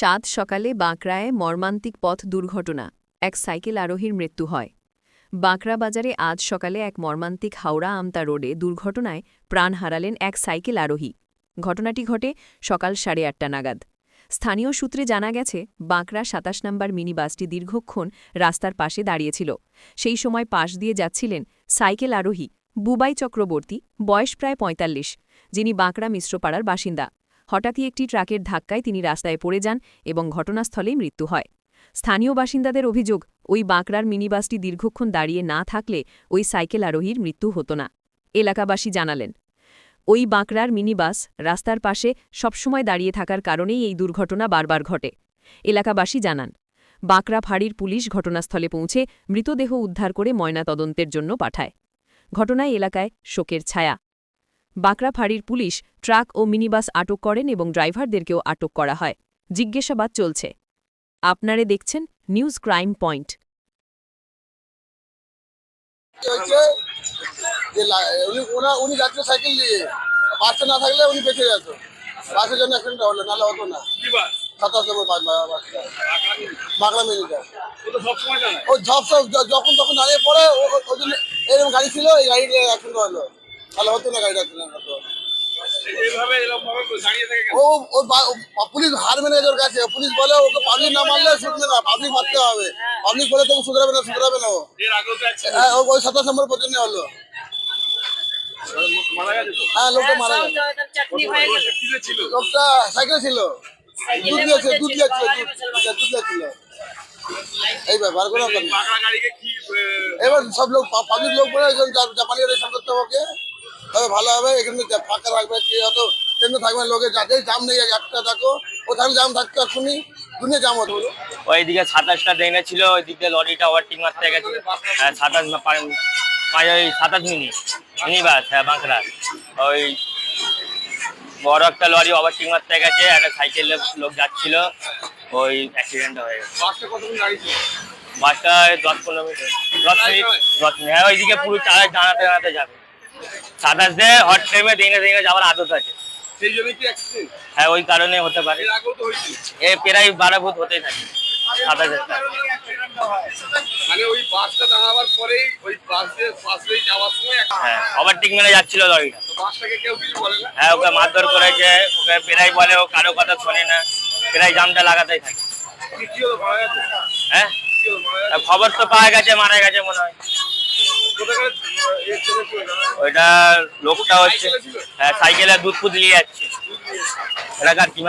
সাত সকালে বাঁকড়ায় মর্মান্তিক পথ দুর্ঘটনা, এক সাইকেল আরোহীর মৃত্যু হয়। বাঁকড়া বাজারে আজ সকালে এক মর্মান্তিক হাওড়া আমতা রোডে দুর্ঘটনায় প্রাণ হারালেন এক সাইকেল আরোহী। ঘটনাটি ঘটে সকাল সাড়ে আটটা নাগাদ। স্থানীয় সূত্রে জানা গেছে, বাঁকড়া সাতাশ নম্বর মিনি বাসটি দীর্ঘক্ষণ রাস্তার পাশে দাঁড়িয়েছিল। সেই সময় পাশ দিয়ে যাচ্ছিলেন সাইকেল আরোহী বুবাই চক্রবর্তী, বয়স প্রায় পঁয়তাল্লিশ, যিনি বাঁকড়া মিশ্রপাড়ার বাসিন্দা। হঠাৎই একটি ট্রাকের ধাক্কায় তিনি রাস্তায় পড়ে যান এবং ঘটনাস্থলেই মৃত্যু হয়। স্থানীয় বাসিন্দাদের অভিযোগ, ওই বাঁকড়ার মিনিবাসটি দীর্ঘক্ষণ দাঁড়িয়ে না থাকলে ওই সাইকেল আরোহীর মৃত্যু হতো না। এলাকাবাসী জানালেন, ওই বাঁকড়ার মিনিবাস রাস্তার পাশে সবসময় দাঁড়িয়ে থাকার কারণেই এই দুর্ঘটনা বারবার ঘটে। এলাকাবাসী জানান, বাঁকড়া ফাঁড়ির পুলিশ ঘটনাস্থলে পৌঁছে মৃতদেহ উদ্ধার করে ময়নাতদন্তের জন্য পাঠায়। ঘটনায় এলাকায় শোকের ছায়া। বাঁকড়া ফাঁড়ির পুলিশ ট্রাক ও মিনিবাস আটক করেন এবং ড্রাইভারদেরকেও আটক করা হয়। জিজ্ঞাসাবাদ চলছে। আপনারে দেখছেন নিউজ ক্রাইম পয়েন্ট। উনি সাইকেল না থাকলে উনি বেঁচে যেত বাসের জন্য অ্যাক্সিডেন্ট হলো নাহলে হতো না। সাতাশ নম্বর বাসটা বাংলা মিনিটা ও সব যখন তখন দাঁড়িয়ে পড়ে ওই জন্য এরকম গাড়ি ছিল এই গাড়িতে অ্যাক্সিডেন্ট হলো। তাহলে হতো না গাড়িটা ও ও পুলিশ হার মেনে গেছে ওর কাছে পুলিশ বলে ওকে পাবলিক না মারলে শুনবে না পাবলিক মারতে হবে। পাবলিক বলে তখন শুধরাবে না শুধরাবে না ও। হ্যাঁ ও- ওই সাতাশ নম্বর পর্যন্ত হলো। হ্যাঁ লোকটা মারা গেল। লোকটা সাইকেল ছিল। দুধ দিয়েছে দুধ দিয়েছিল দুধ দিয়েছিল এই ব্যাপার কোনো না। এবার সব লোক পাবলিক লোক বলে জাপানি রেশন করতে হবে ওকে। তবে ভালো হবে এখানে ফাঁকা থাকবে কি হয়তো ট্রেনে থাকবে লোকে যাতে জাম নেই একটা দেখো ওখানে জাম থাকতো এখনই দুনিয়া জাম হতো ওইদিকে সাতাশটা ট্রেনে ছিল ওইদিকে লরিটা ওভারটেক মারতে গেছে। হ্যাঁ সাতাশ মা- ওই সাতাশ মিনিট। মিনি হ্যাঁ বাঁকড়া। ওই বড় একটা লরি মারতে গেছে একটা সাইকেলের লোক যাচ্ছিল ওই অ্যাক্সিডেন্ট হয়ে গেছে। বাসটা দশ পনেরো মিনিট দশ মিনিট দশ মিনিট হ্যাঁ ওইদিকে পুরো চালায় জানাতে জানাতে যাবে। সাতাশ দিয়ে হট টাইমে দিনে দিনে যাওয়ার আদত আছে। সেই জন্য কি অ্যাক্সিডেন্ট হ্যাঁ ওই কারণে হতে পারে। এর আগেও তো হয়েছিল। এ প্রায় বারো ভূত হতেই থাকে মানে ওই বাসটা দাঁড়াবার পরেই ওই বাস দিয়ে বাস দিয়ে যাওয়ার সময় হ্যাঁ ওভারটেক মেরে যাচ্ছিল লরিটা। বাসটাকে কেউ কিছু বলে না? হ্যাঁ ওকে মারধর করেছে ওকে প্রায় বলে ও কারও কথা শোনে না প্রায় জামটা লাগাতেই থাকে। হ্যাঁ? খবর তো পাওয়া গেছে মারা গেছে মনে হয়। ওইটা লোকটা হচ্ছে হ্যাঁ সাইকেলে দুধ ফুদ নিয়ে যাচ্ছে। এলাকার কি